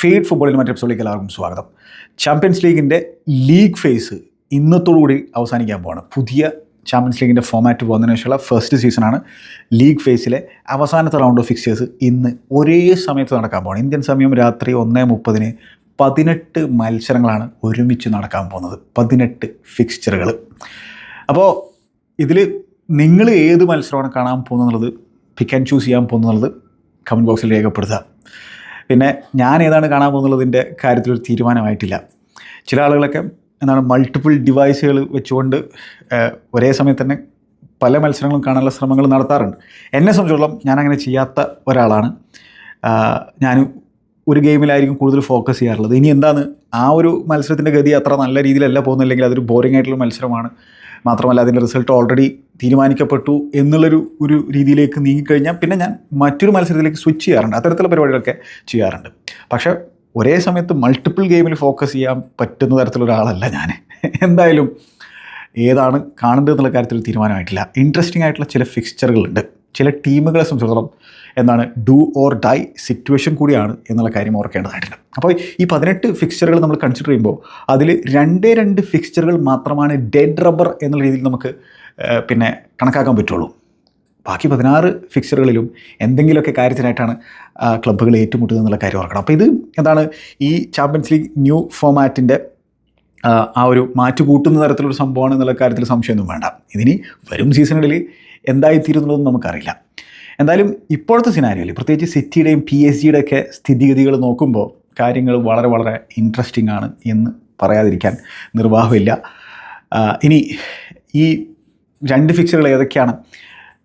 Feed ഫുട്ബോളിൽ മറ്റു എപ്പിസോഡിലേക്ക് എല്ലാവർക്കും സ്വാഗതം. ചാമ്പ്യൻസ് ലീഗിന്റെ ലീഗ് ഫേസ് ഇന്നത്തോടുകൂടി അവസാനിക്കാൻ പോവാണ്. പുതിയ ചാമ്പ്യൻസ് ലീഗിന്റെ ഫോമാറ്റ് പോകുന്നതിന് ശേഷമുള്ള ഫസ്റ്റ് സീസണാണ് ലീഗ് ഫേസിലെ അവസാനത്തെ റൗണ്ട് ഓഫ് ഫിക്സേഴ്സ് ഇന്ന് ഒരേ സമയത്ത് നടക്കാൻ പോകണം ഇന്ത്യൻ സമയം രാത്രി ഒന്നേ മുപ്പതിന് പതിനെട്ട് മത്സരങ്ങളാണ് ഒരുമിച്ച് നടക്കാൻ പോകുന്നത്. പതിനെട്ട് ഫിക്സ്ചറുകൾ അപ്പോൾ ഇതിൽ നിങ്ങൾ ഏത് മത്സരമാണ് കാണാൻ പോകുന്നത്? പിക്ക് ആൻഡ് ചൂസ് ചെയ്യാൻ പോകുന്നത്? കമന്റ് ബോക്സിൽ രേഖപ്പെടുത്തുക. പിന്നെ ഞാൻ ഏതാണ് കാണാൻ പോകുന്നതിന്റെ കാര്യത്തിൽ ഒരു തീരുമാനമായിട്ടില്ല. ചില ആളുകളൊക്കെ എന്താണ് മൾട്ടിപ്പിൾ ഡിവൈസുകൾ വെച്ചുകൊണ്ട് ഒരേ സമയത്ത് തന്നെ പല മത്സരങ്ങളും കാണാനുള്ള ശ്രമങ്ങൾ നടത്താറുണ്ട്. എന്നെ സംബന്ധിച്ചിടത്തോളം ഞാൻ അങ്ങനെ ചെയ്യാത്ത ഒരാളാണ്. ഞാൻ ഒരു ഗെയിമിലായിരിക്കും കൂടുതൽ ഫോക്കസ് ചെയ്യാറുള്ളത്. ഇനി എന്താണ്? ആ ഒരു മത്സരത്തിന്റെ ഗതി അത്ര നല്ല രീതിയിലല്ല പോകുന്നില്ലെങ്കിൽ അതൊരു ബോറിംഗ് ആയിട്ടുള്ള മത്സരമാണ്. മാത്രമല്ല അതിന്റെ റിസൾട്ട് ഓൾറെഡി തീരുമാനിക്കപ്പെട്ടു എന്നുള്ളൊരു ഒരു രീതിയിലേക്ക് നീങ്ങിക്കഴിഞ്ഞാൽ പിന്നെ ഞാൻ മറ്റൊരു മത്സരത്തിലേക്ക് സ്വിച്ച് ചെയ്യാറുണ്ട്. അത്തരത്തിലുള്ള പരിപാടികളൊക്കെ ചെയ്യാറുണ്ട്. പക്ഷേ ഒരേ സമയത്ത് മൾട്ടിപ്പിൾ ഗെയിമിൽ ഫോക്കസ് ചെയ്യാൻ പറ്റുന്ന തരത്തിലുള്ള ഒരാളല്ല ഞാൻ. എന്തായാലും ഏതാണ് കാണേണ്ടത് എന്നുള്ള കാര്യത്തിൽ തീരുമാനമായിട്ടില്ല. ഇൻട്രസ്റ്റിംഗ് ആയിട്ടുള്ള ചില ഫിക്സ്ചറുകളുണ്ട് ചില ടീമുകളെ സംബന്ധിച്ചിടത്തോളം എന്താണ് ഡു ഓർ ഡൈ സിറ്റുവേഷൻ കൂടിയാണ് എന്നുള്ള കാര്യം ഓർക്കേണ്ടതായിട്ടുണ്ട്. അപ്പോൾ ഈ പതിനെട്ട് ഫിക്സ്ചറുകൾ നമ്മൾ കൺസിഡർ ചെയ്യുമ്പോൾ അതിൽ രണ്ടേ രണ്ട് ഫിക്സ്ചറുകൾ മാത്രമാണ് ഡെഡ് റബ്ബർ എന്നുള്ള രീതിയിൽ നമുക്ക് പിന്നെ കണക്കാക്കാൻ പറ്റുള്ളൂ. ബാക്കി പതിനാറ് ഫിക്സറുകളിലും എന്തെങ്കിലുമൊക്കെ കാര്യത്തിനായിട്ടാണ് ക്ലബ്ബുകൾ ഏറ്റുമുട്ടുന്നത് എന്നുള്ള കാര്യം ഓർക്കണം. അപ്പോൾ ഇത് എന്താണ് ഈ ചാമ്പ്യൻസ് ലീഗ് ന്യൂ ഫോമാറ്റിന്റെ ആ ഒരു മാറ്റ് കൂട്ടുന്ന തരത്തിലൊരു സംഭവമാണ് എന്നുള്ള കാര്യത്തിൽ സംശയമൊന്നും വേണ്ട. ഇതിനി വരും സീസണുകളിൽ എന്തായിത്തീരുന്നതെന്ന് നമുക്കറിയില്ല. എന്തായാലും ഇപ്പോഴത്തെ സിനാരിയോയിൽ പ്രത്യേകിച്ച് സിറ്റിയുടെയും പി എസ് ജിയുടെ ഒക്കെ സ്ഥിതിഗതികൾ നോക്കുമ്പോൾ കാര്യങ്ങൾ വളരെ വളരെ ഇൻട്രസ്റ്റിംഗ് ആണ് എന്ന് പറയാതിരിക്കാൻ നിർവാഹമില്ല. ഇനി ഈ രണ്ട് ഫിക്സറുകൾ ഏതൊക്കെയാണ്?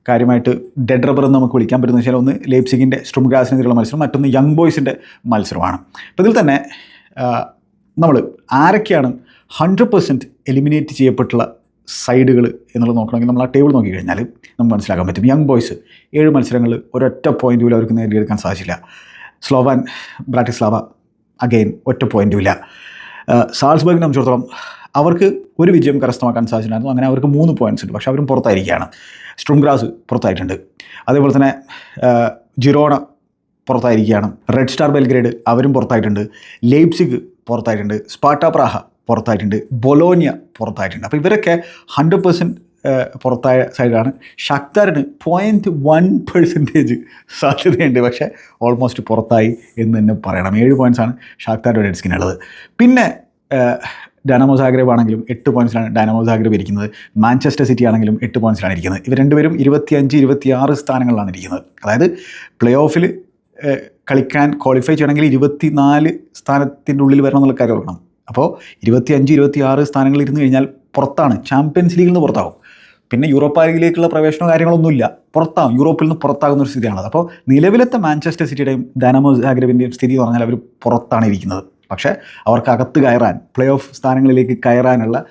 കാര്യമായിട്ട് ഡെഡ് റബ്ബർ എന്ന് നമുക്ക് വിളിക്കാൻ പറ്റുന്ന വെച്ചാൽ ഒന്ന് ലേപ്സിഗിന്റെ സ്ട്രുംഗ്രാസിനെതിരെയുള്ള മത്സരം മറ്റൊന്ന് യങ് ബോയ്സിന്റെ മത്സരമാണ്. അപ്പോൾ ഇതിൽ തന്നെ നമ്മൾ ആരൊക്കെയാണ് ഹൺഡ്രഡ് പെർസെന്റ് എലിമിനേറ്റ് ചെയ്യപ്പെട്ടുള്ള സൈഡുകൾ എന്നുള്ളത് നോക്കണമെങ്കിൽ നമ്മൾ ആ ടേബിൾ നോക്കി കഴിഞ്ഞാൽ നമുക്ക് മനസ്സിലാക്കാൻ പറ്റും. യങ് ബോയ്സ് ഏഴ് മത്സരങ്ങൾ ഒരൊറ്റ പോയിന്റ് പോലും അവർക്ക് നേടിയെടുക്കാൻ സാധിച്ചില്ല. സ്ലോവാൻ ബ്രാറ്റിസ്ലാവ അഗെയിൻ ഒറ്റ പോയിന്റും ഇല്ല. സാൾസ്ബർഗിനെ സംബന്ധിച്ചിടത്തോളം അവർക്ക് ഒരു വിജയം കരസ്ഥമാക്കാൻ സാധിച്ചിട്ടുണ്ടായിരുന്നു. അങ്ങനെ അവർക്ക് മൂന്ന് പോയിന്റ്സ് ഉണ്ട്. പക്ഷേ അവരും പുറത്തായിരിക്കുകയാണ്. സ്ട്രുംഗ്രാസ് പുറത്തായിട്ടുണ്ട്. അതേപോലെ തന്നെ ജിറോണ പുറത്തായിരിക്കുകയാണ്. റെഡ് സ്റ്റാർ ബെൽഗ്രേഡ് അവരും പുറത്തായിട്ടുണ്ട്. ലേപ്സിഗ് പുറത്തായിട്ടുണ്ട്. സ്പാട്ട പ്രാഹ പുറത്തായിട്ടുണ്ട്. ബൊലോനിയ പുറത്തായിട്ടുണ്ട്. അപ്പോൾ ഇവരൊക്കെ ഹൺഡ്രഡ് പെർസെന്റ് പുറത്തായ സൈഡാണ് ഷക്താറിന് പോയിന്റ് വൺ പെർസെന്റേജ് സാധ്യതയുണ്ട്. പക്ഷേ ഓൾമോസ്റ്റ് പുറത്തായി എന്ന് തന്നെ പറയണം. ഏഴ് പോയിന്റ്സാണ് ഷാക്താർ റെഡ്സ്കിനുള്ളത് പിന്നെ ഡൈനാമോ സാഗ്രബ് ആണെങ്കിലും എട്ട് പോയിന്റ്സിലാണ് ഡൈനാമോ സാഗ്രബ് ഇരിക്കുന്നത്. മാഞ്ചസ്റ്റർ സിറ്റി ആണെങ്കിലും എട്ട് പോയിന്റ്സിലാണ് ഇരിക്കുന്നത്. ഇവർ രണ്ടുപേരും ഇരുപത്തിയഞ്ച് ഇരുപത്തിയാറ് സ്ഥാനങ്ങളിലാണ് ഇരിക്കുന്നത്. അതായത് പ്ലേ ഓഫിൽ കളിക്കാൻ ക്വാളിഫൈ ചെയ്യണമെങ്കിൽ ഇരുപത്തിനാല് സ്ഥാനത്തിന്റെ ഉള്ളിൽ വരണം എന്നുള്ള കാര്യം ഓർക്കണം. അപ്പോൾ ഇരുപത്തി അഞ്ച് ഇരുപത്തി ആറ് സ്ഥാനങ്ങളിൽ ഇരുന്ന് കഴിഞ്ഞാൽ പുറത്താണ്. ചാമ്പ്യൻസ് ലീഗിൽ നിന്ന് പുറത്താവും. പിന്നെ യൂറോപ്പ ലീഗിലേക്കുള്ള പ്രവേശനമോ കാര്യങ്ങളൊന്നുമില്ല പുറത്താവും. യൂറോപ്പിൽ നിന്ന് പുറത്താകുന്ന ഒരു സ്ഥിതിയാണത് അപ്പോൾ നിലവിലത്തെ മാഞ്ചസ്റ്റർ സിറ്റിയുടെയും ഡാനമോ സാഗ്രബിന്റെയും സ്ഥിതി എന്ന് പറഞ്ഞാൽ അവർ പുറത്താണ് ഇരിക്കുന്നത്. പക്ഷേ അവർക്ക് അകത്ത് കയറാൻ പ്ലേ ഓഫ് സ്ഥാനങ്ങളിലേക്ക് കയറാനുള്ള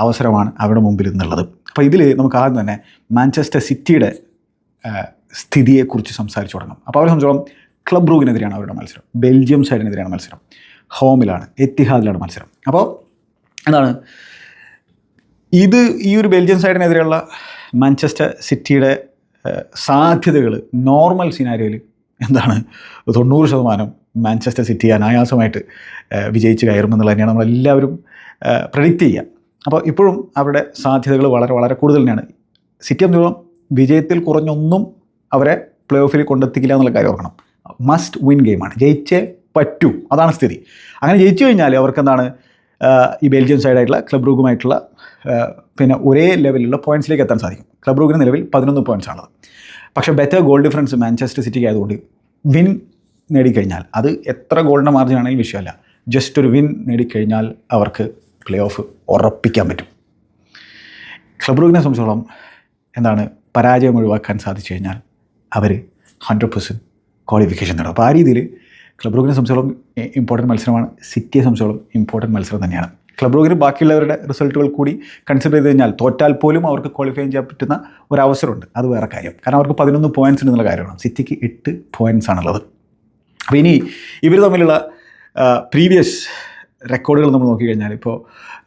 അവസരമാണ് അവരുടെ മുമ്പിൽ നിന്നുള്ളത് അപ്പോൾ ഇതിൽ നമുക്ക് ആദ്യം തന്നെ മാഞ്ചസ്റ്റർ സിറ്റിയുടെ സ്ഥിതിയെക്കുറിച്ച് സംസാരിച്ചു തുടങ്ങാം. അപ്പോൾ അവരെ സംബന്ധിച്ചോളം ക്ലബ് റൂഗിനെതിരെയാണ് അവരുടെ മത്സരം. ബെൽജിയം സൈഡിനെതിരെയാണ് മത്സരം. ഹോമിലാണ് എത്തിഹാദിലാണ് മത്സരം. അപ്പോൾ എന്താണ്? ഇത് ഈ ഒരു ബെൽജിയം സൈഡിനെതിരെയുള്ള മാഞ്ചസ്റ്റർ സിറ്റിയുടെ സാധ്യതകൾ നോർമൽ സിനാരിയോയിൽ എന്താണ്? തൊണ്ണൂറ് ശതമാനം മാഞ്ചസ്റ്റർ സിറ്റി അനായാസമായിട്ട് വിജയിച്ച് കയറുമെന്നുള്ളത് തന്നെയാണ് നമ്മളെല്ലാവരും പ്രഡിക്റ്റ് ചെയ്യുക. അപ്പോൾ ഇപ്പോഴും അവരുടെ സാധ്യതകൾ വളരെ വളരെ കൂടുതൽ തന്നെയാണ്. സിറ്റി സംബന്ധിച്ചോളം വിജയത്തിൽ കുറഞ്ഞൊന്നും അവരെ പ്ലേ ഓഫിൽ കൊണ്ടെത്തിക്കില്ല എന്നുള്ള കാര്യം ഓർക്കണം. മസ്റ്റ് വിൻ ഗെയിമാണ് ജയിച്ചേ പറ്റൂ. അതാണ് സ്ഥിതി. അങ്ങനെ ജയിച്ചു കഴിഞ്ഞാൽ അവർക്ക് എന്താണ് ഈ ബെൽജിയം സൈഡായിട്ടുള്ള ക്ലബ് റൂഗുമായിട്ടുള്ള പിന്നെ ഒരേ ലെവലിലുള്ള പോയിന്റ്സിലേക്ക് എത്താൻ സാധിക്കും. ക്ലബ് റൂഗിന് നിലവിൽ പതിനൊന്ന് പോയിന്റ്സ് ആണത്. പക്ഷേ ബെറ്റർ ഗോൾ ഡിഫറൻസ് മാഞ്ചസ്റ്റർ സിറ്റിക്ക് ആയതുകൊണ്ട് വിൻ നേടിക്കഴിഞ്ഞാൽ അത് എത്ര ഗോളിന്റെ മാർജിൻ ആണെങ്കിലും വിഷയമല്ല. ജസ്റ്റ് ഒരു വിൻ നേടിക്കഴിഞ്ഞാൽ അവർക്ക് പ്ലേ ഓഫ് ഉറപ്പിക്കാൻ പറ്റും. ക്ലബ് റൂഗിനെ സംബന്ധിച്ചോളം എന്താണ് പരാജയം ഒഴിവാക്കാൻ സാധിച്ചു കഴിഞ്ഞാൽ അവർ ഹൺഡ്രഡ് പെർസെന്റ് ക്വാളിഫിക്കേഷൻ നേടും. അപ്പോൾ ആ രീതിയിൽ ക്ലബ് റൂഗിനെ സംബന്ധിച്ചോളം ഇമ്പോർട്ടന്റ് മത്സരമാണ്. സിറ്റിയെ സംബന്ധിച്ചോളം ഇമ്പോർട്ടന്റ് മത്സരം തന്നെയാണ്. ക്ലബ് റൂഗിന് ബാക്കിയുള്ളവരുടെ റിസൾട്ടുകൾ കൂടി കൺസിഡർ ചെയ്ത് കഴിഞ്ഞാൽ തോറ്റാൽ പോലും അവർക്ക് ക്വാളിഫൈ ചെയ്യാൻ പറ്റുന്ന ഒരു അവസരമുണ്ട്. അത് വേറെ കാര്യം. കാരണം അവർക്ക് പതിനൊന്ന് പോയിന്റ്സ് ഉണ്ടെന്നുള്ള കാര്യമാണ്. സിറ്റിക്ക് എട്ട് പോയിന്റ്സ് ആണുള്ളത്. അപ്പോൾ ഇനി ഇവർ തമ്മിലുള്ള പ്രീവിയസ് റെക്കോർഡുകൾ നമ്മൾ നോക്കിക്കഴിഞ്ഞാൽ ഇപ്പോൾ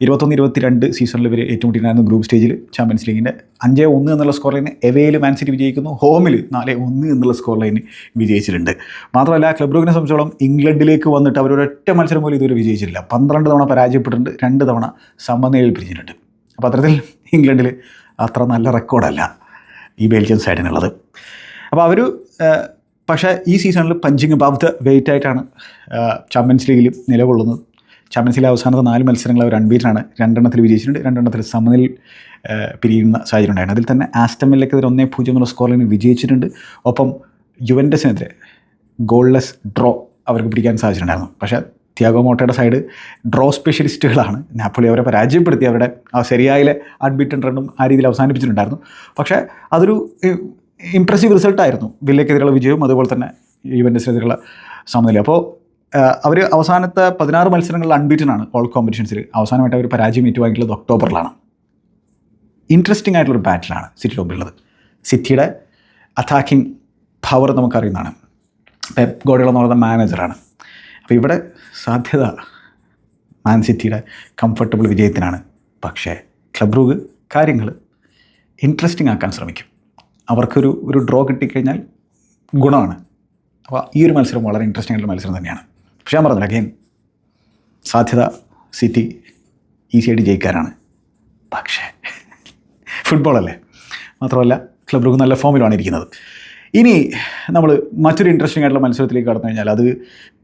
ഇരുപത്തൊന്ന് ഇരുപത്തിരണ്ട് സീസണിൽ ഇവർ ഏറ്റുമുട്ടിയിട്ടുണ്ടായിരുന്നു ഗ്രൂപ്പ് സ്റ്റേജിൽ ചാമ്പ്യൻസ് ലീഗിന്റെ അഞ്ച് ഒന്ന് എന്നുള്ള സ്കോർ ലൈന് എവയിൽ മാൻസിറ്റി വിജയിക്കുന്നു? ഹോമിൽ നാല് ഒന്ന് എന്നുള്ള സ്കോർ ലൈന് വിജയിച്ചിട്ടുണ്ട്. മാത്രമല്ല ക്ലബ് ബ്രൂക്കിനെ സംബന്ധിച്ചോളം ഇംഗ്ലണ്ടിലേക്ക് വന്നിട്ട് അവരൊരൊറ്റ മത്സരം പോലും ഇതുവരെ വിജയിച്ചിട്ടില്ല. പന്ത്രണ്ട് തവണ പരാജയപ്പെട്ടിട്ടുണ്ട് രണ്ട് തവണ സമനിലയിൽ പിരിഞ്ഞിട്ടുണ്ട്. അപ്പോൾ അത്തരത്തിൽ ഇംഗ്ലണ്ടിൽ അത്ര നല്ല റെക്കോർഡല്ല ഈ ബെൽജിയം സൈഡിനുള്ളത് അപ്പോൾ അവർ പക്ഷേ ഈ സീസണിൽ പഞ്ചിങ് അബവ് ദ വെയിറ്റ് ആയിട്ടാണ് ചാമ്പ്യൻസ് ലീഗിൽ നിലകൊള്ളുന്നത്. ചാമ്പ്യൻസ് ലീഗ് അവസാനത്തെ നാല് മത്സരങ്ങൾ അവർ അൺബീറ്റാണ് രണ്ടെണ്ണത്തിൽ വിജയിച്ചിട്ടുണ്ട്. രണ്ടെണ്ണത്തിൽ സമനിൽ പിരിയുന്ന സാഹചര്യം ഉണ്ടായിരുന്നു അതിൽ തന്നെ ആസ്റ്റമിലേക്കെതിരെ ഒന്നേ പൂജ്യം എന്നുള്ള സ്കോറിന് വിജയിച്ചിട്ടുണ്ട്. ഒപ്പം യുവന്റസിനെതിരെ ഗോൾലെസ് ഡ്രോ അവർക്ക് പിടിക്കാൻ സാധിച്ചിട്ടുണ്ടായിരുന്നു പക്ഷേ ത്യാഗോ മോട്ടയുടെ സൈഡ് ഡ്രോ സ്പെഷ്യലിസ്റ്റുകളാണ് നാപ്പോളി അവരെ പരാജയപ്പെടുത്തി. അവരുടെ ആ ശരിയായിലെ അഡ്മിറ്റൻ റണ്ണും ആ രീതിയിൽ അവസാനിപ്പിച്ചിട്ടുണ്ടായിരുന്നു. പക്ഷേ അതൊരു ഇംപ്രസീവ് റിസൾട്ടായിരുന്നു വില്ലയ്ക്കെതിരെയുള്ള വിജയവും അതുപോലെ തന്നെ യുവന്റസിനെതിരെയുള്ള സമനില അപ്പോൾ അവർ അവസാനത്തെ പതിനാറ് മത്സരങ്ങളിൽ അൺബീറ്റനാണ് ഓൾ കോമ്പറ്റീഷൻസിൽ അവസാനമായിട്ട് അവർ പരാജയം ഏറ്റുവാങ്ങിയിട്ടുള്ളത് ഒക്ടോബറിലാണ്. ഇൻട്രസ്റ്റിംഗ് ആയിട്ടുള്ള ആയിട്ടുള്ളൊരു ബാറ്റിലാണ് സിറ്റി ടോപ്പിലുള്ളത് സിറ്റിയുടെ അറ്റാക്കിംഗ് പവർ നമുക്കറിയുന്നതാണ്. പെപ് ഗോഡികൾ എന്ന് പറയുന്ന മാനേജറാണ് അപ്പോൾ ഇവിടെ സാധ്യത മാൻ സിറ്റിയുടെ കംഫർട്ടബിൾ വിജയത്തിനാണ്. പക്ഷേ ക്ലബ് റൂഗ് കാര്യങ്ങൾ ഇൻട്രസ്റ്റിംഗ് ആക്കാൻ ശ്രമിക്കും. അവർക്കൊരു ഒരു ഡ്രോ കിട്ടിക്കഴിഞ്ഞാൽ ഗുണമാണ്. അപ്പോൾ ഈ ഒരു മത്സരം വളരെ ഇൻട്രസ്റ്റിംഗ് ആയിട്ടുള്ള മത്സരം തന്നെയാണ്. പക്ഷേ ഞാൻ പറഞ്ഞില്ല സാധ്യത സിറ്റി ഈസിയായിട്ട് ജയിക്കാനാണ്. പക്ഷേ ഫുട്ബോളല്ലേ മാത്രമല്ല ക്ലബ് നല്ല ഫോമിലാണ് ഇരിക്കുന്നത്. ഇനി നമ്മൾ മറ്റൊരു ഇൻട്രസ്റ്റിംഗ് ആയിട്ടുള്ള മത്സരത്തിലേക്ക് കടന്നു കഴിഞ്ഞാൽ അത്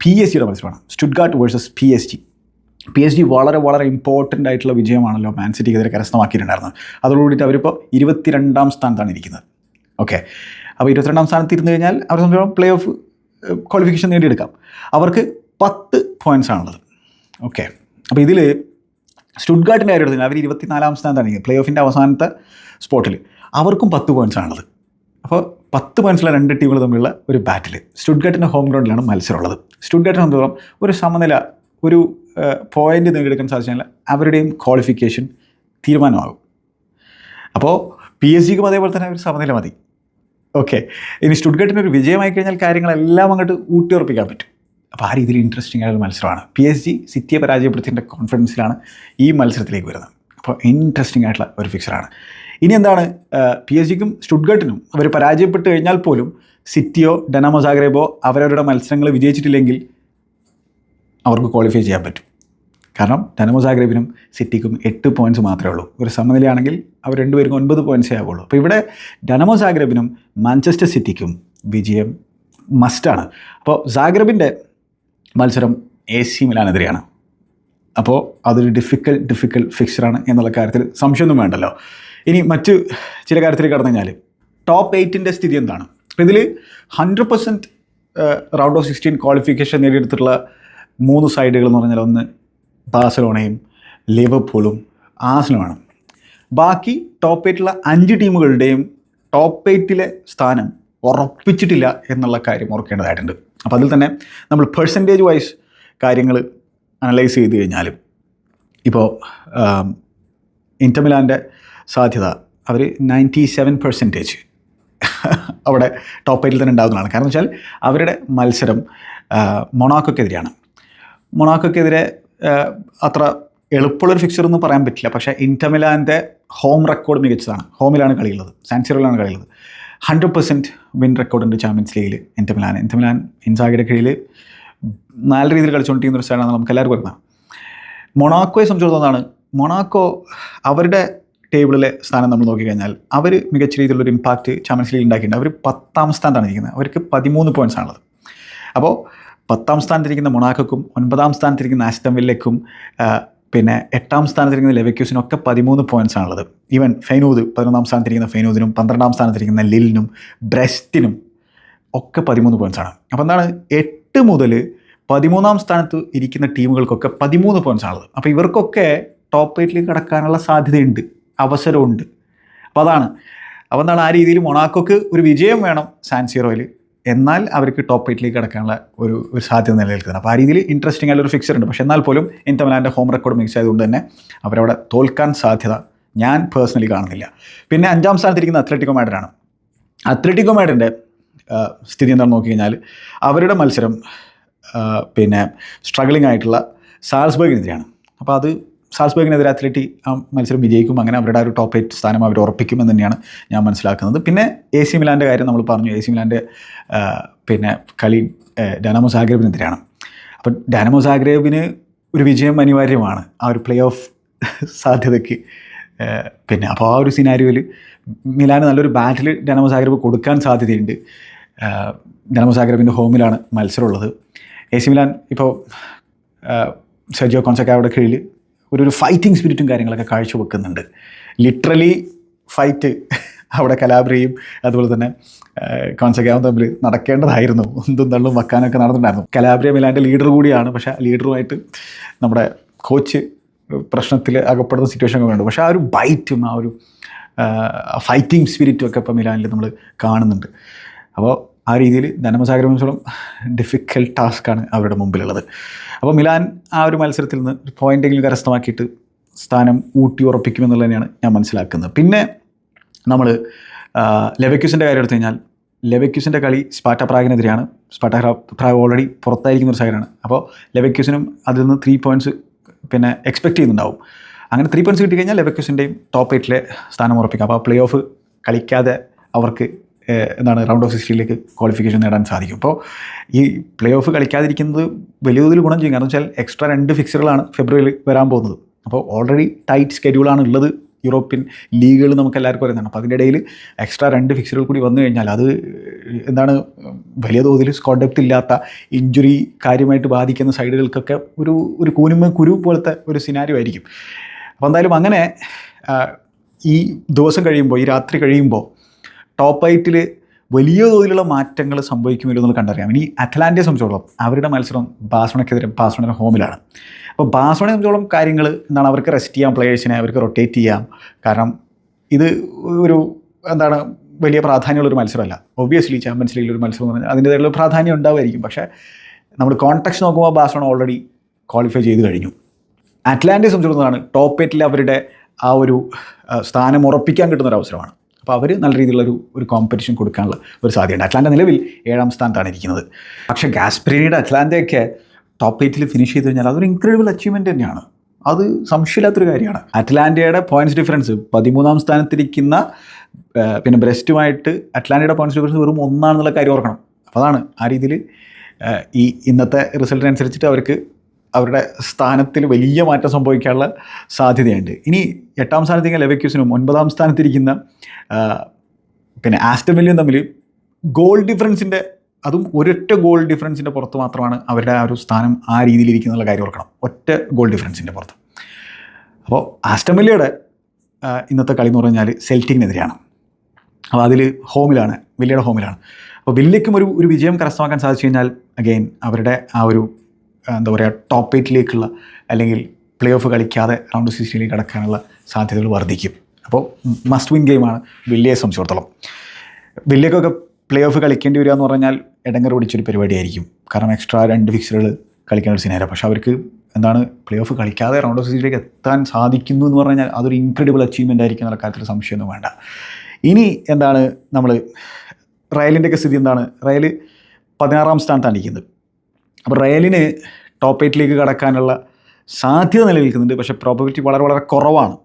പി എസ് ജിയുടെ മത്സരമാണ്. Stuttgart versus P S G P S G വളരെ വളരെ ഇമ്പോർട്ടന്റ് ആയിട്ടുള്ള വിജയമാണല്ലോ മാൻ സിറ്റിക്കെതിരെ കരസ്ഥമാക്കിയിട്ടുണ്ടായിരുന്നത്. അതോടുകൂടിയിട്ട് അവരിപ്പോൾ ഇരുപത്തിരണ്ടാം സ്ഥാനത്താണ് ഇരിക്കുന്നത്. ഓക്കെ അപ്പോൾ ഇരുപത്തിരണ്ടാം സ്ഥാനത്ത് ഇരുന്ന് കഴിഞ്ഞാൽ അവരെ സംബന്ധിച്ചോളം പ്ലേ ഓഫ് ക്വാളിഫിക്കേഷൻ നേടിയെടുക്കാം. അവർക്ക് പത്ത് പോയിന്റ്സ് ആണുള്ളത്. ഓക്കെ അപ്പോൾ ഇതിൽ സ്റ്റുഡ്ഗാർട്ടിന്റെ കാര്യം എടുത്തില്ല അവർ ഇരുപത്തിനാലാം സ്ഥാനത്താണ്. പ്ലേ ഓഫിന്റെ അവസാനത്തെ സ്പോട്ടിൽ അവർക്കും പത്ത് പോയിന്റ്സ് ആണുള്ളത്. അപ്പോൾ പത്ത് പോയിന്റ്സുള്ള രണ്ട് ടീമുകൾ തമ്മിലുള്ള ഒരു ബാറ്റിൽ സ്റ്റുഡ്ഗാർട്ടിന്റെ ഹോം ഗ്രൗണ്ടിലാണ് മത്സരമുള്ളത്. സ്റ്റുഡ്ഗാർട്ടിനെ സംബന്ധിച്ചോളം ഒരു സമനില ഒരു പോയിന്റ് നേടിയെടുക്കാൻ സാധിച്ചാൽ അവരുടെയും ക്വാളിഫിക്കേഷൻ തീരുമാനമാകും. അപ്പോൾ പി എസ് ജിക്കും അതേപോലെ തന്നെ ഒരു സമനില മതി. ഓക്കെ ഇനി സ്റ്റുഡ്ഗട്ടിന് ഒരു വിജയമായി കഴിഞ്ഞാൽ കാര്യങ്ങളെല്ലാം അങ്ങോട്ട് ഊട്ടിയുറപ്പിക്കാൻ പറ്റും. അപ്പോൾ ആ രീതിയിൽ ഇൻട്രസ്റ്റിംഗ് ആയ ഒരു മത്സരമാണ്. പി എസ് ജി സിറ്റിയെ പരാജയപ്പെടുത്തിയതിന്റെ കോൺഫിഡൻസിലാണ് ഈ മത്സരത്തിലേക്ക് വരുന്നത്. അപ്പോൾ ഇൻട്രസ്റ്റിംഗ് ആയിട്ടുള്ള ഒരു ഫിക്സറാണ് ഇനി എന്താണ്? പി എസ് ജിക്കും സ്റ്റുഡ്ഗട്ടിനും അവർ പരാജയപ്പെട്ട് കഴിഞ്ഞാൽ പോലും സിറ്റിയോ ഡെനാമോ സാഗ്രേബോ അവരവരുടെ മത്സരങ്ങൾ വിജയിച്ചിട്ടില്ലെങ്കിൽ അവർക്ക് ക്വാളിഫൈ ചെയ്യാൻ പറ്റും. കാരണം ഡനമോ സാഗ്രേബിനും സിറ്റിക്കും എട്ട് പോയിന്റ്സ് മാത്രമേ ഉള്ളൂ. ഒരു സമനിലയാണെങ്കിൽ അവർ രണ്ടുപേർക്കും ഒൻപത് പോയിന്റ്സേ ആവുള്ളൂ. അപ്പോൾ ഇവിടെ ഡനമോ സാഗ്രേബിനും മാഞ്ചസ്റ്റർ സിറ്റിക്കും വിജയം മസ്റ്റാണ് അപ്പോൾ സാഗ്രബിന്റെ മത്സരം എ സി മിലാനെതിരെയാണ്. അപ്പോൾ അതൊരു ഡിഫിക്കൽട്ട് ഡിഫിക്കൽ ഫിക്സറാണ് എന്നുള്ള കാര്യത്തിൽ സംശയമൊന്നും വേണ്ടല്ലോ. ഇനി മറ്റ് ചില കാര്യത്തിൽ കടന്നു കഴിഞ്ഞാൽ ടോപ്പ് എയ്റ്റിന്റെ സ്ഥിതി എന്താണ്? അപ്പോൾ ഇതിൽ hundred percent round of sixteen qualification നേടിയെടുത്തിട്ടുള്ള മൂന്ന് സൈഡുകൾ എന്ന് പറഞ്ഞാൽ ഒന്ന് ബാഴ്സലോണയും ലിവർപൂളും ആസലുമാണ് ബാക്കി ടോപ്പ് എയ്റ്റിലുള്ള അഞ്ച് ടീമുകളുടെയും ടോപ്പ് എയ്റ്റിലെ സ്ഥാനം ഉറപ്പിച്ചിട്ടില്ല എന്നുള്ള കാര്യം ഓർക്കേണ്ടതായിട്ടുണ്ട്. അപ്പോൾ അതിൽ തന്നെ നമ്മൾ പെർസെന്റേജ് വൈസ് കാര്യങ്ങൾ അനലൈസ് ചെയ്ത് കഴിഞ്ഞാലും ഇപ്പോൾ ഇന്റർമിലാന്റെ സാധ്യത അവർ നയന്റി സെവൻ പെർസെന്റേജ് അവിടെ ടോപ്പ് എയ്റ്റിൽ തന്നെ ഉണ്ടാകുന്നതാണ്. കാരണം വെച്ചാൽ അവരുടെ മത്സരം മൊണാക്കോക്കെതിരെയാണ്. മൊണാക്കോക്കെതിരെ അത്ര എളുപ്പമുള്ളൊരു ഫിക്സർ എന്ന് പറയാൻ പറ്റില്ല. പക്ഷേ ഇന്റർമിലാന്റെ ഹോം റെക്കോർഡ് മികച്ചതാണ്. ഹോമിലാണ് കളിയുള്ളത്. സാൻസിറോയിലാണ് കളിയുള്ളത്. ഹൺഡ്രഡ് പെർസെന്റ് വിൻ റെക്കോർഡുണ്ട് ചാമ്പ്യൻസ് ലീഗിൽ എന്റെ മിലാൻ എന്റെ മിലാൻ ഇൻസാഗിയുടെ കീഴിൽ നല്ല രീതിയിൽ കളിച്ചുകൊണ്ടിരിക്കുന്ന ഒരു സ്ഥലമാണ് നമുക്ക് എല്ലാവർക്കും വരുന്നത് മൊണാക്കോയെ സംബന്ധിച്ചിടത്തോളമാണ് മൊണാക്കോ അവരുടെ ടേബിളിലെ സ്ഥാനം നമ്മൾ നോക്കിക്കഴിഞ്ഞാൽ അവർ മികച്ച രീതിയിലുള്ളൊരു ഇമ്പാക്റ്റ് ചാമ്പ്യൻസ് ലീഗ് ഉണ്ടാക്കിയിട്ടുണ്ട്. അവർ പത്താം സ്ഥാനത്താണ് ഇരിക്കുന്നത്. അവർക്ക് പതിമൂന്ന് പോയിന്റ്സ് ആണുള്ളത്. അപ്പോൾ പത്താം സ്ഥാനത്തിരിക്കുന്ന മൊണാക്കോക്കും ഒൻപതാം സ്ഥാനത്തിരിക്കുന്ന ആസ്റ്റം വില്ലയ്ക്കും പിന്നെ എട്ടാം സ്ഥാനത്തിരിക്കുന്ന ലെവക്യൂസിനൊക്കെ പതിമൂന്ന് പോയിന്റ്സ് ആണുള്ളത്. ഈവൻ ഫെയ്നൂദ് പതിനൊന്നാം സ്ഥാനത്തിരിക്കുന്ന ഫെയ്നൂദിനും പന്ത്രണ്ടാം സ്ഥാനത്തിരിക്കുന്ന ലില്ലിനും ബ്രെസ്റ്റിനും ഒക്കെ പതിമൂന്ന് പോയിന്റ്സ് ആണ്. അപ്പോൾ എന്താണ്? എട്ട് മുതൽ പതിമൂന്നാം സ്ഥാനത്ത് ഇരിക്കുന്ന ടീമുകൾക്കൊക്കെ പതിമൂന്ന് പോയിന്റ്സ് ആണുള്ളത്. അപ്പോൾ ഇവർക്കൊക്കെ ടോപ്പ് എയ്റ്റിലേക്ക് കടക്കാനുള്ള സാധ്യതയുണ്ട്. അവസരമുണ്ട് അപ്പോൾ അതാണ്. അപ്പോൾ എന്താണ്? ആ രീതിയിൽ മൊണാക്കോക്ക് ഒരു വിജയം വേണം സാൻസീറോയിൽ എന്നാൽ അവർക്ക് ടോപ്പ് എയ്റ്റിലേക്ക് കിടക്കാനുള്ള ഒരു ഒരു സാധ്യത നിലനിൽക്കുന്നത് അപ്പോൾ ആ രീതിയിൽ ഇൻട്രസ്റ്റിംഗ് ആയിട്ടുള്ള ഒരു ഫിക്സർ ഉണ്ട്. പക്ഷേ എന്നാൽ പോലും ഇന്റർമലാന്റെ ഹോം റെക്കോർഡ് മിക്സ് ആയതുകൊണ്ട് തന്നെ അവരവിടെ തോൽക്കാൻ സാധ്യത ഞാൻ പേഴ്സണലി കാണുന്നില്ല. പിന്നെ അഞ്ചാം സ്ഥാനത്തിരിക്കുന്ന അത്ലറ്റിക്കോ മാഡറാണ് അത്ലറ്റിക്കോ മാഡറിന്റെ സ്ഥിതി എന്താണെന്ന് നോക്കി കഴിഞ്ഞാൽ അവരുടെ മത്സരം പിന്നെ സ്ട്രഗ്ലിംഗ് ആയിട്ടുള്ള സാൽസ്ബർഗിനെതിരെയാണ് അപ്പോൾ അത് സാൾസ്ബർഗിനെതിരെ അത്ലറ്റി ആ മത്സരം വിജയിക്കും. അങ്ങനെ അവരുടെ ഒരു ടോപ്പ് എയ്റ്റ് സ്ഥാനം അവർ ഉറപ്പിക്കുമെന്ന് തന്നെയാണ് ഞാൻ മനസ്സിലാക്കുന്നത്. പിന്നെ എ സി മിലാന്റെ കാര്യം നമ്മൾ പറഞ്ഞു. എ സി മിലാന്റെ പിന്നെ കളി ഡാനാമോ സാഗ്രബിനെതിരെയാണ്. അപ്പം ഡാനാമോ സാഗ്രേബിന് ഒരു വിജയം അനിവാര്യമാണ്. ആ ഒരു പ്ലേ ഓഫ് സാധ്യതയ്ക്ക് പിന്നെ അപ്പോൾ ആ ഒരു സിനാരിയോയിൽ മിലാന് നല്ലൊരു ബാറ്റിൽ ഡാനാമോ സാഗ്രേബ് കൊടുക്കാൻ സാധ്യതയുണ്ട്. ഡാനാമോ സാഗ്രബിന്റെ ഹോമിലാണ് മത്സരമുള്ളത്. എ സി മിലാൻ ഇപ്പോൾ സെർജിയോ കോൺസക്കായുടെ കീഴിൽ ഒരു ഒരു ഫൈറ്റിംഗ് സ്പിരിറ്റും കാര്യങ്ങളൊക്കെ കാഴ്ചവെക്കുന്നുണ്ട്. ലിറ്ററലി ഫൈറ്റ് അവിടെ കലാബ്രിയും അതുപോലെ തന്നെ കോൺസക്കാവും തമ്മിൽ നടക്കേണ്ടതായിരുന്നു. ഒന്നും തള്ളും വെക്കാനൊക്കെ നടന്നിട്ടുണ്ടായിരുന്നു. കലാബ്രിയ മിലാന്റെ ലീഡർ കൂടിയാണ്. പക്ഷേ ലീഡറുമായിട്ട് നമ്മുടെ കോച്ച് പ്രശ്നത്തിൽ അകപ്പെടുന്ന സിറ്റുവേഷൻ ഒക്കെ ഉണ്ട് പക്ഷേ ആ ഒരു ബൈറ്റും ആ ഒരു ഫൈറ്റിംഗ് സ്പിരിറ്റും ഒക്കെ ഇപ്പോൾ മിലാനിൽ നമ്മൾ കാണുന്നുണ്ട്. അപ്പോൾ ആ രീതിയിൽ ധനമസാഗരം ഡിഫിക്കൽട്ട് ടാസ്ക്കാണ് അവരുടെ മുമ്പിലുള്ളത്. അപ്പോൾ മിലാൻ ആ ഒരു മത്സരത്തിൽ നിന്ന് ഒരു പോയിന്റെങ്കിലും കരസ്ഥമാക്കിയിട്ട് സ്ഥാനം ഊട്ടി ഉറപ്പിക്കുമെന്നുള്ളത് തന്നെയാണ് ഞാൻ മനസ്സിലാക്കുന്നത്. പിന്നെ നമ്മൾ ലെവക്യൂസിന്റെ കാര്യം എടുത്തു കഴിഞ്ഞാൽ ലെവക്യൂസിന്റെ കളി സ്പാറ്റ പ്രാഗിനെതിരെയാണ്. സ്പാറ്റ പ്രാഗ് ഓൾറെഡി പുറത്തായിരിക്കുന്ന ഒരു സൈഡാണ്. അപ്പോൾ ലെവക്യൂസിനും അതിൽ നിന്ന് ത്രീ പോയിന്റ്സ് പിന്നെ എക്സ്പെക്റ്റ് ചെയ്യുന്നുണ്ടാവും. അങ്ങനെ ത്രീ പോയിന്റ്സ് കിട്ടിക്കഴിഞ്ഞാൽ ലെവക്യൂസിന്റെയും ടോപ്പ് എയ്റ്റിലെ സ്ഥാനം ഉറപ്പിക്കാം. അപ്പോൾ പ്ലേ ഓഫ് കളിക്കാതെ അവർക്ക് എന്താണ് റൗണ്ട് ഓഫ് സിക്സ്റ്റീനിലേക്ക് ക്വാളിഫിക്കേഷൻ നേടാൻ സാധിക്കും. അപ്പോൾ ഈ പ്ലേ ഓഫ് കളിക്കാതിരിക്കുന്നത് വലിയ തോതിൽ ഗുണം ചെയ്യും. കാരണം വെച്ചാൽ എക്സ്ട്രാ രണ്ട് ഫിക്സറുകളാണ് ഫെബ്രുവരിയിൽ വരാൻ പോകുന്നത്. അപ്പോൾ ഓൾറെഡി ടൈറ്റ് സ്കെഡ്യൂളാണ് ഉള്ളത് യൂറോപ്യൻ ലീഗുകൾ നമുക്ക് എല്ലാവർക്കും അറിയുന്നതാണ് അപ്പോൾ അതിന്റെ ഇടയിൽ എക്സ്ട്രാ രണ്ട് ഫിക്സറുകൾ കൂടി വന്നു കഴിഞ്ഞാൽ അത് എന്താണ് വലിയ തോതിൽ സ്കോഡ് ഡെപ്ത് ഇല്ലാത്ത ഇഞ്ചുറി കാര്യമായിട്ട് ബാധിക്കുന്ന സൈഡുകൾക്കൊക്കെ ഒരു ഒരു കൂനുമ കുരു പോലത്തെ ഒരു സിനാരി ആയിരിക്കും. അപ്പോൾ എന്തായാലും അങ്ങനെ ഈ ദിവസം കഴിയുമ്പോൾ ഈ രാത്രി കഴിയുമ്പോൾ ടോപ്പ് എയ്റ്റിൽ വലിയ തോതിലുള്ള മാറ്റങ്ങൾ സംഭവിക്കുമല്ലോ എന്ന് കണ്ടറിയാം. ഇനി അറ്റ്ലാന്റിയെ സംബന്ധിച്ചോളം അവരുടെ മത്സരം ബാഴ്സണക്കെതിരെ ബാഴ്സണയുടെ ഹോമിലാണ് അപ്പോൾ ബാഴ്സണയെ സംബന്ധിച്ചോളം കാര്യങ്ങൾ എന്താണ്? അവർക്ക് റെസ്റ്റ് ചെയ്യാം പ്ലേയേഴ്സിനെ അവർക്ക് റൊട്ടേറ്റ് ചെയ്യാം. കാരണം ഇത് ഒരു എന്താണ്? വലിയ പ്രാധാന്യമുള്ളൊരു മത്സരമല്ല. ഒബ്വിയസ്ലി ചാമ്പ്യൻസ് ലീഗിൽ ഒരു മത്സരം എന്ന് പറഞ്ഞാൽ അതിന്റേതായുള്ള പ്രാധാന്യം ഉണ്ടാവുമായിരിക്കും. പക്ഷേ നമ്മൾ കോൺടാക്ട് നോക്കുമ്പോൾ ബാഴ്സണ ഓൾറെഡി ക്വാളിഫൈ ചെയ്ത് കഴിഞ്ഞു. അറ്റ്ലാന്റിയെ സംബന്ധിച്ചിടത്തോളമാണ് ടോപ്പ് എയ്റ്റിൽ അവരുടെ ആ ഒരു സ്ഥാനം ഉറപ്പിക്കാൻ കിട്ടുന്ന ഒരു അവസരമാണ്. അപ്പോൾ അവർ നല്ല രീതിയിലുള്ള ഒരു ഒരു കോമ്പറ്റീഷൻ കൊടുക്കാനുള്ള ഒരു സാധ്യതയുണ്ട്. അറ്റ്ലാന്റ നിലവിൽ ഏഴാം സ്ഥാനത്താണ് ഇരിക്കുന്നത്. പക്ഷേ ഗാസ്പ്രീനിയുടെ അറ്റ്ലാന്റയൊക്കെ ടോപ്പ് എയ്റ്റിൽ ഫിനിഷ് ചെയ്ത് കഴിഞ്ഞാൽ അതൊരു ഇൻക്രെഡിബിൾ അച്ചീവ്മെന്റ് തന്നെയാണ്. അത് സംശയമില്ലാത്തൊരു കാര്യമാണ്. അറ്റ്ലാന്റയുടെ പോയിന്റ്സ് ഡിഫറൻസ് പതിമൂന്നാം സ്ഥാനത്തിരിക്കുന്ന പിന്നെ ബ്രസ്റ്റുമായിട്ട് അറ്റ്ലാന്റയുടെ പോയിന്റ്സ് ഡിഫറൻസ് വെറും ഒന്നാണെന്നുള്ള കാര്യം ഓർക്കണം. അപ്പോൾ അതാണ് ആ രീതിയിൽ ഈ ഇന്നത്തെ റിസൾട്ടിനനുസരിച്ചിട്ട് അവർക്ക് അവരുടെ സ്ഥാനത്തിൽ വലിയ മാറ്റം സംഭവിക്കാനുള്ള സാധ്യതയുണ്ട്. ഇനി എട്ടാം സ്ഥാനത്തേക്ക് ലെവക്യൂസിനും ഒൻപതാം സ്ഥാനത്തിരിക്കുന്ന പിന്നെ ആസ്റ്റം വില്ലിയും തമ്മിൽ ഗോൾ ഡിഫറൻസിന്റെ അതും ഒരൊറ്റ ഗോൾ ഡിഫറൻസിന്റെ പുറത്ത് മാത്രമാണ് അവരുടെ ആ ഒരു സ്ഥാനം ആ രീതിയിലിരിക്കുന്നുള്ള കാര്യം ഓർക്കണം. ഒറ്റ ഗോൾ ഡിഫറൻസിന്റെ പുറത്ത്. അപ്പോൾ ആസ്റ്റം വില്ലയുടെ ഇന്നത്തെ കളി എന്ന് പറഞ്ഞാൽ സെൽറ്റിങ്ങിനെതിരെയാണ് അപ്പോൾ അതിൽ ഹോമിലാണ് വില്ലയുടെ ഹോമിലാണ്. അപ്പോൾ വില്ലയ്ക്കും ഒരു ഒരു വിജയം കരസ്ഥമാക്കാൻ സാധിച്ചു കഴിഞ്ഞാൽ അഗെയിൻ അവരുടെ ആ ഒരു എന്താ പറയുക ടോപ്പ് എയ്റ്റിലേക്കുള്ള അല്ലെങ്കിൽ പ്ലേ ഓഫ് കളിക്കാതെ റൗണ്ട് സിക്സ്റ്റീനിലേക്ക് കടക്കാനുള്ള സാധ്യതകൾ വർദ്ധിക്കും. അപ്പോൾ മസ്റ്റ് വിൻ ഗെയിമാണ് വില്ലയെ സംബന്ധിച്ചിടത്തോളം. വില്ലയ്ക്കൊക്കെ പ്ലേ ഓഫ് കളിക്കേണ്ടി വരിക എന്ന് പറഞ്ഞാൽ ഇടങ്ങർ പിടിച്ചൊരു പരിപാടിയായിരിക്കും. കാരണം എക്സ്ട്രാ രണ്ട് ഫിക്സറുകൾ കളിക്കേണ്ട ഒരു സിനാര പക്ഷേ അവർക്ക് എന്താണ് പ്ലേ ഓഫ് കളിക്കാതെ റൗണ്ട് ഓഫ് സിക്സ്റ്റീനിലേക്ക് എത്താൻ സാധിക്കുന്നു എന്ന് പറഞ്ഞാൽ അതൊരു ഇൻക്രെഡിബിൾ അച്ചീവ്മെന്റ് ആയിരിക്കും എന്നുള്ള കാര്യത്തിൽ സംശയമൊന്നും വേണ്ട. ഇനി എന്താണ് നമ്മൾ റയലിന്റെയൊക്കെ സ്ഥിതി എന്താണ്? റയൽ പതിനാറാം സ്ഥാനത്താണ് ഇരിക്കുന്നത്. അപ്പോൾ റയലിന് ടോപ്പ് എയ്റ്റിലേക്ക് കടക്കാനുള്ള സാധ്യത നിലനിൽക്കുന്നുണ്ട്. പക്ഷേ പ്രോബബിലിറ്റി വളരെ വളരെ കുറവാണ്.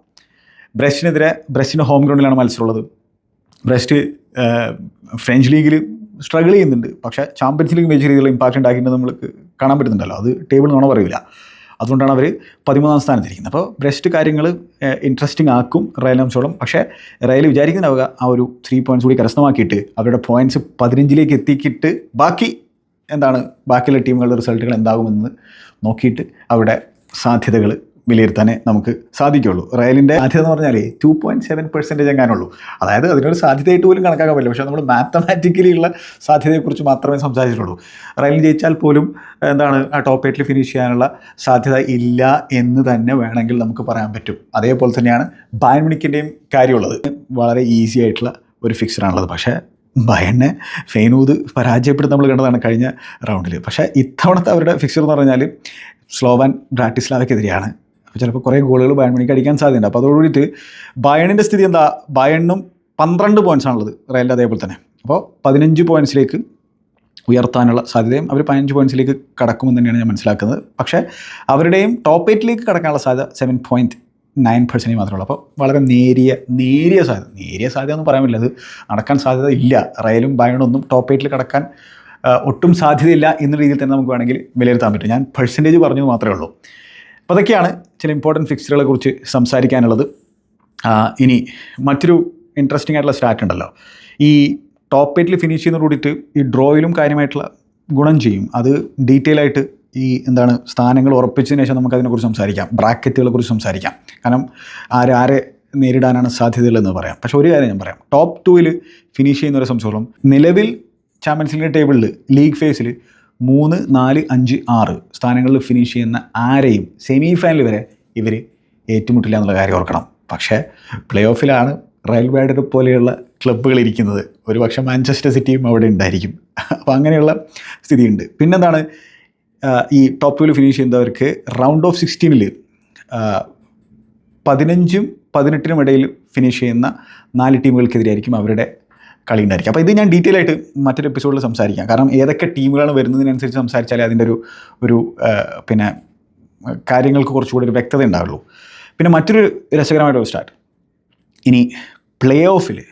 ബ്രഷിനെതിരെ ബ്രഷിന് ഹോം ഗ്രൗണ്ടിലാണ് മത്സരമുള്ളത്. ബ്രസ്റ്റ് ഫ്രഞ്ച് ലീഗിൽ സ്ട്രഗിൾ ചെയ്യുന്നുണ്ട്. പക്ഷേ ചാമ്പ്യൻസ് ലീഗ് മേജർ രീതിയിലുള്ള ഇമ്പാക്റ്റ് ഉണ്ടാക്കിയിട്ട് നമ്മൾക്ക് കാണാൻ പറ്റുന്നുണ്ടല്ലോ. അത് ടേബിൾ നോണ പറയില്ല അതുകൊണ്ടാണ് അവർ പതിമൂന്നാം സ്ഥാനത്തിരിക്കുന്നത്. അപ്പോൾ ബ്രസ്റ്റ് കാര്യങ്ങൾ ഇൻട്രസ്റ്റിംഗ് ആക്കും റയൽ സംബന്ധിച്ചോളം പക്ഷേ റയൽ വിചാരിക്കുന്നവ ആ ഒരു ത്രീ പോയിന്റ്സ് കൂടി കരസ്ഥമാക്കിയിട്ട് അവരുടെ പോയിന്റ്സ് പതിനഞ്ചിലേക്ക് എത്തിക്കിട്ട് ബാക്കി എന്താണ് ബാക്കിയുള്ള ടീമുകളുടെ റിസൾട്ടുകൾ എന്താകുമെന്ന് നോക്കിയിട്ട് അവിടെ സാധ്യതകൾ വിലയിരുത്താനേ നമുക്ക് സാധിക്കുള്ളൂ റയലിന്റെ സാധ്യത എന്ന് പറഞ്ഞാൽ ടു പോയിന്റ് സെവൻ പെർസെന്റേജ് എങ്ങാനുള്ളൂ. അതായത് അതിനൊരു സാധ്യതയായിട്ട് പോലും കണക്കാക്കാൻ പറ്റില്ല. പക്ഷേ നമ്മൾ മാത്തമാറ്റിക്കലി ഉള്ള സാധ്യതയെക്കുറിച്ച് മാത്രമേ സംസാരിച്ചിട്ടുള്ളൂ. റയലിൽ ജയിച്ചാൽ പോലും എന്താണ് ആ ടോപ്പ് എയ്റ്റിൽ ഫിനിഷ് ചെയ്യാനുള്ള സാധ്യത ഇല്ല എന്ന് തന്നെ വേണമെങ്കിൽ നമുക്ക് പറയാൻ പറ്റും. അതേപോലെ തന്നെയാണ് ബാൻമിണിക്കിന്റെയും കാര്യമുള്ളത്. വളരെ ഈസി ആയിട്ടുള്ള ഒരു ഫിക്സറാണുള്ളത് പക്ഷേ ബയണ്ണെ ഫെയ്നൂദ് പരാജയപ്പെടുത്തി നമ്മൾ കണ്ടതാണ് കഴിഞ്ഞ റൗണ്ടിൽ പക്ഷേ ഇത്തവണത്തെ അവരുടെ ഫിക്സർ എന്ന് പറഞ്ഞാൽ സ്ലോവാൻ ബ്രാറ്റിസ്ലാവയ്ക്കെതിരെയാണ് അപ്പോൾ ചിലപ്പോൾ കുറേ ഗോളുകൾ ബയൺ മണിക്ക് അടിക്കാൻ സാധ്യതയുണ്ട്. അപ്പോൾ അതോടുകൂടിയിട്ട് ബയണിന്റെ സ്ഥിതി എന്താ? ബയണ്ണും പന്ത്രണ്ട് പോയിന്റ്സ് ആണുള്ളത് റയലിന്റെ അതേപോലെ തന്നെ. അപ്പോൾ പതിനഞ്ച് പോയിന്റ്സിലേക്ക് ഉയർത്താനുള്ള സാധ്യതയും അവർ പതിനഞ്ച് പോയിന്റ്സിലേക്ക് കടക്കുമെന്ന് തന്നെയാണ് ഞാൻ മനസ്സിലാക്കുന്നത്. പക്ഷേ അവരുടെയും ടോപ്പ് എയ്റ്റിലേക്ക് കടക്കാനുള്ള സാധ്യത സെവൻ പോയിന്റ് നയൻ പെർസെന്റേജ് മാത്രമേ ഉള്ളൂ. അപ്പോൾ വളരെ നേരിയ നേരിയ സാധ്യത നേരിയ സാധ്യത എന്ന് പറയാൻ പറ്റില്ല അത് നടക്കാൻ സാധ്യത ഇല്ല. റയലും ഒന്നും ടോപ്പ് എയ്റ്റിൽ കടക്കാൻ ഒട്ടും സാധ്യതയില്ല എന്ന രീതിയിൽ തന്നെ നമുക്ക് വേണമെങ്കിൽ വിലയിരുത്താൻ പറ്റും. ഞാൻ പെർസെന്റേജ് പറഞ്ഞത് മാത്രമേ ഉള്ളൂ. അപ്പോൾ അതൊക്കെയാണ് ചില ഇമ്പോർട്ടന്റ് ഫിക്സറുകളെ കുറിച്ച് സംസാരിക്കാനുള്ളത്. ഇനി മറ്റൊരു ഇൻട്രസ്റ്റിംഗ് ആയിട്ടുള്ള സ്റ്റാറ്റ് ഉണ്ടല്ലോ. ഈ ടോപ്പ് എയ്റ്റിൽ ഫിനിഷ് ചെയ്യുന്നതോടുകൂടിയിട്ട് കൂടിയിട്ട് ഈ ഡ്രോയിലും കാര്യമായിട്ടുള്ള ഗുണം ചെയ്യും. അത് ഡീറ്റെയിൽ ആയിട്ട് ഈ എന്താണ് സ്ഥാനങ്ങൾ ഉറപ്പിച്ചതിന് ശേഷം നമുക്കതിനെക്കുറിച്ച് സംസാരിക്കാം. ബ്രാക്കറ്റുകളെക്കുറിച്ച് സംസാരിക്കാം. കാരണം ആരാരെ ആരെ നേരിടാനാണ് സാധ്യതകളെന്ന് പറയാം. പക്ഷേ ഒരു കാര്യം ഞാൻ പറയാം. ടോപ്പ് ടൂവിൽ ഫിനിഷ് ചെയ്യുന്നവരെ സംബന്ധിച്ചോളം നിലവിൽ ചാമ്പ്യൻസ് ലീഗ് ടേബിളിൽ ലീഗ് ഫേസിൽ മൂന്ന് നാല് അഞ്ച് ആറ് സ്ഥാനങ്ങളിൽ ഫിനിഷ് ചെയ്യുന്ന ആരെയും സെമി ഫൈനൽ വരെ ഇവർ ഏറ്റുമുട്ടില്ല എന്നുള്ള കാര്യം ഓർക്കണം. പക്ഷേ പ്ലേ ഓഫിലാണ് റയൽ ബാഡർ പോലെയുള്ള ക്ലബ്ബുകൾ ഇരിക്കുന്നത്. ഒരു പക്ഷേ മാഞ്ചസ്റ്റർ സിറ്റിയും അവിടെ ഉണ്ടായിരിക്കും. അപ്പോൾ അങ്ങനെയുള്ള സ്ഥിതിയുണ്ട്. പിന്നെന്താണ് ഈ ടോപ്പ് ഫിനിഷ് ചെയ്യുന്നവർക്ക് റൗണ്ട് ഓഫ് സിക്സ്റ്റീനിൽ പതിനഞ്ചും പതിനെട്ടിനും ഇടയിൽ ഫിനിഷ് ചെയ്യുന്ന നാല് ടീമുകൾക്കെതിരായിരിക്കും അവരുടെ കളി ഉണ്ടായിരിക്കും അപ്പോൾ ഇത് ഞാൻ ഡീറ്റെയിൽ ആയിട്ട് മറ്റൊരു എപ്പിസോഡിൽ സംസാരിക്കാം. കാരണം ഏതൊക്കെ ടീമുകളാണ് വരുന്നതിനനുസരിച്ച് സംസാരിച്ചാലേ അതിന്റെ ഒരു ഒരു പിന്നെ കാര്യങ്ങൾക്ക് കുറച്ചുകൂടി ഒരു വ്യക്തത ഉണ്ടാവുള്ളൂ. പിന്നെ മറ്റൊരു രസകരമായിട്ടൊരു സ്റ്റാർട്ട് ഇനി പ്ലേ ഓഫിൽ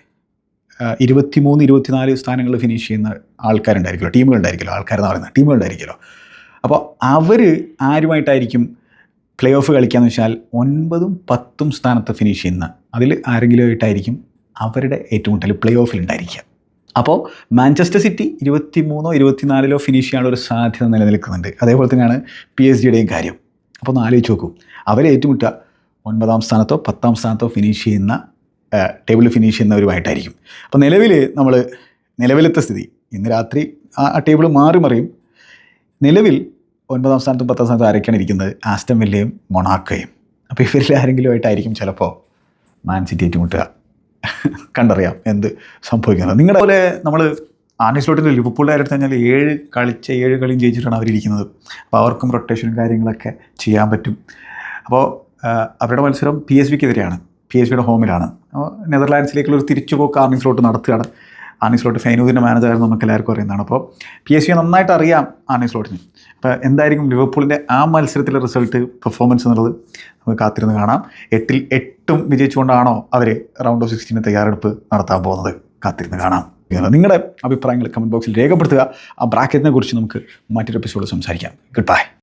ഇരുപത്തിമൂന്ന് ഇരുപത്തിനാല് സ്ഥാനങ്ങളിൽ ഫിനിഷ് ചെയ്യുന്ന ആൾക്കാരുണ്ടായിരിക്കുമല്ലോ ടീമുകളുണ്ടായിരിക്കുമല്ലോ ആൾക്കാരെന്ന് പറയുന്നത് ടീമുകളുണ്ടായിരിക്കുമല്ലോ അപ്പോൾ അവർ ആരുമായിട്ടായിരിക്കും പ്ലേ ഓഫ് കളിക്കാന്ന് വെച്ചാൽ ഒൻപതും പത്തും സ്ഥാനത്ത് ഫിനിഷ് ചെയ്യുന്ന അതിൽ ആരെങ്കിലും ആയിട്ടായിരിക്കും അവരുടെ ഏറ്റുമുട്ടൽ പ്ലേ ഓഫിൽ ഉണ്ടായിരിക്കുക. അപ്പോൾ മാഞ്ചസ്റ്റർ സിറ്റി ഇരുപത്തി മൂന്നോ ഇരുപത്തിനാലിലോ ഫിനിഷ് ചെയ്യാനുള്ള ഒരു സാധ്യത നിലനിൽക്കുന്നുണ്ട്. അതേപോലെ തന്നെയാണ് പി എസ് ജിയുടെയും കാര്യം. അപ്പോൾ ഒന്ന് ആലോചിച്ച് നോക്കൂ. അവർ ഏറ്റുമുട്ടുക ഒൻപതാം സ്ഥാനത്തോ പത്താം സ്ഥാനത്തോ ഫിനിഷ് ചെയ്യുന്ന ടേബിൾ ഫിനിഷ് ചെയ്യുന്നവരുമായിട്ടായിരിക്കും. അപ്പോൾ നിലവിൽ നമ്മൾ നിലവിലത്തെ സ്ഥിതി ഇന്ന് രാത്രി ആ ടേബിൾ മാറി മറിയും നിലവിൽ ഒൻപതാം സ്ഥാനത്തും പത്താം സ്ഥാനത്തും ആരൊക്കെയാണ് ഇരിക്കുന്നത്? ആസ്റ്റം വില്ലയും മൊണാക്കയും. അപ്പോൾ ഇവരിൽ ആരെങ്കിലും ആയിട്ടായിരിക്കും ചിലപ്പോൾ മാൻ സിറ്റി ഏറ്റുമുട്ടുക. കണ്ടറിയാം എന്ത് സംഭവിക്കുന്നത്. നിങ്ങളുടെ പോലെ നമ്മൾ ആർണിസ്ലോട്ടിന്റെ ലിവർപൂളിന്റെ എടുത്തു കഴിഞ്ഞാൽ ഏഴ് കളിച്ച ഏഴ് കളിയും ജയിച്ചിട്ടാണ് അവരിയ്ക്കുന്നത് അപ്പോൾ അവർക്കും റൊട്ടേഷനും കാര്യങ്ങളൊക്കെ ചെയ്യാൻ പറ്റും. അപ്പോൾ അവരുടെ മത്സരം പി എസ് വിക്കെതിരെയാണ്. പി എസ് വിയുടെ ഹോമിലാണ്. അപ്പോൾ നെതർലാൻഡ്സിലേക്കുള്ള ഒരു തിരിച്ചുപോക്ക് ആർണിസ്ലോട്ട് നടത്തുകയാണ്. ആർണിസ്ലോട്ട് ഫൈനൂദിന്റെ മാനേജറായിരുന്നു നമുക്ക് എല്ലാവർക്കും അറിയുന്നതാണ്. അപ്പോൾ പി എസ് വി നന്നായിട്ട് അറിയാം ആർണിസ്ലോട്ടിന് അപ്പോൾ എന്തായിരിക്കും ലിവർപൂളിന്റെ ആ മത്സരത്തിലെ റിസൾട്ട് പെർഫോമൻസ് എന്നുള്ളത് നമുക്ക് കാത്തിരുന്ന് കാണാം. എട്ടിൽ എട്ടും വിജയിച്ചുകൊണ്ടാണോ അവർ റൗണ്ട് ഓഫ് സിക്സ്റ്റീന്റെ തയ്യാറെടുപ്പ് നടത്താൻ പോകുന്നത്? കാത്തിരുന്ന് കാണാം. നിങ്ങളുടെ അഭിപ്രായങ്ങൾ കമന്റ് ബോക്സിൽ രേഖപ്പെടുത്തുക. ആ ബ്രാക്കറ്റിനെ കുറിച്ച് നമുക്ക് മറ്റൊരു എപ്പിസോഡ് സംസാരിക്കാം. Good bye